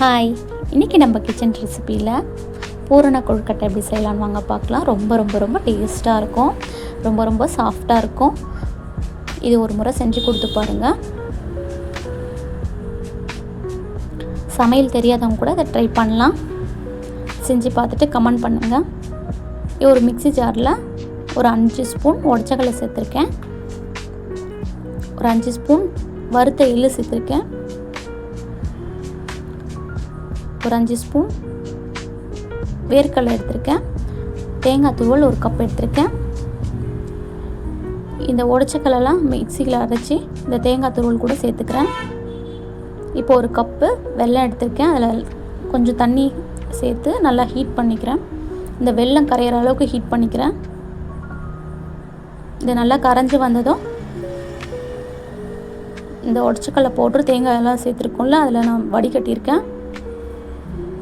Hi இன்றைக்கி நம்ம kitchen ரெசிப்பியில் பூரண கொழுக்கட்டை எப்படி செய்யலான்னு வாங்க பார்க்கலாம். ரொம்ப ரொம்ப ரொம்ப டேஸ்ட்டாக இருக்கும். ரொம்ப ரொம்ப சாஃப்டாக இருக்கும். இது ஒரு முறை செஞ்சு கொடுத்து பாருங்கள் சமையல் தெரியாதவங்க கூட அதை ட்ரை பண்ணலாம். செஞ்சு பார்த்துட்டு கமெண்ட் பண்ணுங்கள் இது ஒரு மிக்ஸி ஜாரில் ஒரு அஞ்சு ஸ்பூன் உடச்சக்கடலை சேர்த்துருக்கேன். ஒரு அஞ்சு ஸ்பூன் வறுத்த எள்ளு சேர்த்துருக்கேன். ஒரு அஞ்சு ஸ்பூன் வேர்க்கடலை எடுத்திருக்கேன். தேங்காய் துருவல் ஒரு கப் எடுத்திருக்கேன். இந்த உடச்சக்கல்லாம் மிக்சியில் அரைச்சி இந்த தேங்காய் துருவல் கூட சேர்த்துக்கிறேன். இப்போ ஒரு கப்பு வெல்லம் எடுத்திருக்கேன். அதில் கொஞ்சம் தண்ணி சேர்த்து நல்லா ஹீட் பண்ணிக்கிறேன். இந்த வெல்லம் கரையிற அளவுக்கு ஹீட் பண்ணிக்கிறேன். இது நல்லா கரைஞ்சி வந்ததும் இந்த உடச்சக்கல்லை போட்டு தேங்காய் எல்லாம் சேர்த்துருக்கோம்ல அதில் நான் வடிகட்டியிருக்கேன்.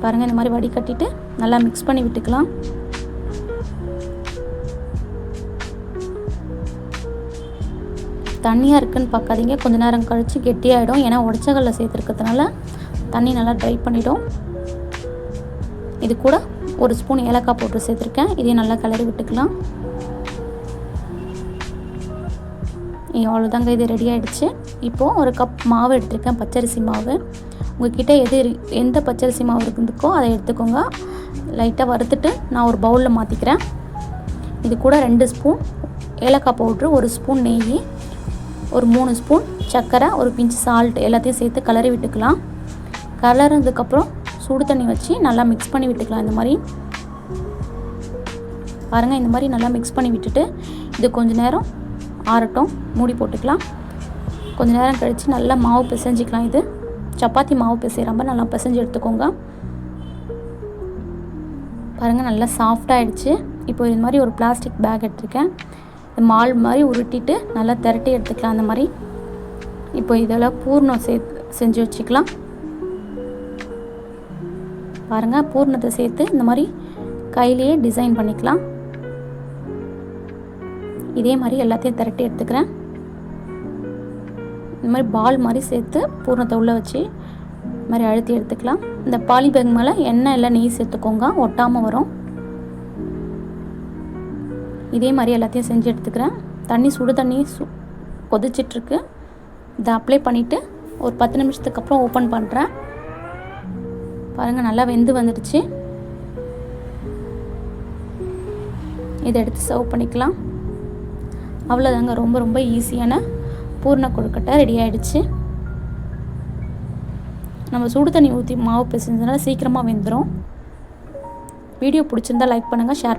பாருங்கள் இந்த மாதிரி வடிகட்டிட்டு நல்லா மிக்ஸ் பண்ணி விட்டுக்கலாம். தண்ணியாக இருக்குன்னு பார்க்காதீங்க. கொஞ்ச நேரம் கழித்து கெட்டியாகிடும் ஏன்னா உடச்சக்கல்ல சேர்த்துருக்கிறதுனால தண்ணி நல்லா ட்ரை பண்ணிவிடும் இது கூட ஒரு ஸ்பூன் ஏலக்காய் போட்டு சேர்த்துருக்கேன். இதையும் நல்லா கிளறி விட்டுக்கலாம். அவ்வளோதாங்க இது ரெடி ஆகிடுச்சு இப்போது ஒரு கப் மாவு எடுத்திருக்கேன் பச்சரிசி மாவு. உங்ககிட்ட எது எந்த பச்சரிசி மாவு இருக்குதுக்கோ அதை எடுத்துக்கோங்க. லைட்டாக வறுத்துட்டு நான் ஒரு பவுலில் மாற்றிக்கிறேன் இது கூட ரெண்டு ஸ்பூன் ஏலக்காய் பவுட்ரு ஒரு ஸ்பூன் நெய் ஒரு மூணு ஸ்பூன் சர்க்கரை ஒரு பிஞ்சு சால்ட் எல்லாத்தையும் சேர்த்து கலரி விட்டுக்கலாம். கலர்னதுக்கப்புறம் சுடு தண்ணி வச்சு நல்லா மிக்ஸ் பண்ணி விட்டுக்கலாம் இந்த மாதிரி. பாருங்கள் இந்த மாதிரி நல்லா மிக்ஸ் பண்ணி விட்டுட்டு இது கொஞ்சம் நேரம் ஆறட்டும் மூடி போட்டுக்கலாம். கொஞ்ச நேரம் கழித்து நல்லா மாவு பிசைஞ்சிக்கலாம் இது. சப்பாத்தி மாவு பிசைகிற மாதிரி நல்லா பிசைஞ்சு எடுத்துக்கோங்க. பாருங்கள் நல்லா சாஃப்டாகிடுச்சு இப்போ இது மாதிரி ஒரு பிளாஸ்டிக் பேக் எடுத்திருக்கேன். மால் மாதிரி உருட்டிட்டு நல்லா திரட்டி எடுத்துக்கலாம். அந்த மாதிரி இப்போ இதெல்லாம் பூர்ணம் சேர்த்து செஞ்சு வச்சுக்கலாம். பாருங்கள் பூர்ணத்தை சேர்த்து இந்த மாதிரி கையிலேயே டிசைன் பண்ணிக்கலாம். இதே மாதிரி எல்லாத்தையும் திரட்டி எடுத்துக்கிறேன். இந்த மாதிரி பால் மாதிரி சேர்த்து பூரணத்தை உள்ளே வச்சு இது மாதிரி அழுத்தி எடுத்துக்கலாம். இந்த பாலி பேக் மேலே எண்ணெய் இல்லை நெய் சேர்த்துக்கோங்க. ஒட்டாமல் வரும். இதே மாதிரி எல்லாத்தையும் செஞ்சு எடுத்துக்கிறேன். தண்ணி சுடு தண்ணி சு கொதிச்சிட்ருக்கு. இதை அப்ளை பண்ணிவிட்டு ஒரு பத்து நிமிஷத்துக்கு அப்புறம் ஓப்பன் பண்ணுறேன் பாருங்கள் நல்லா வெந்து வந்துடுச்சு. இதை எடுத்து சர்வ் பண்ணிக்கலாம். அவ்வளோதாங்க ரொம்ப ரொம்ப ஈஸியான பூர்ண கொழுக்கட்டை ரெடி ஆகிடுச்சு நம்ம சுடு தண்ணி ஊற்றி மாவு பிசைஞ்சதுனால சீக்கிரமாக வெந்துடும் வீடியோ பிடிச்சிருந்தா லைக் பண்ணுங்கள் ஷேர்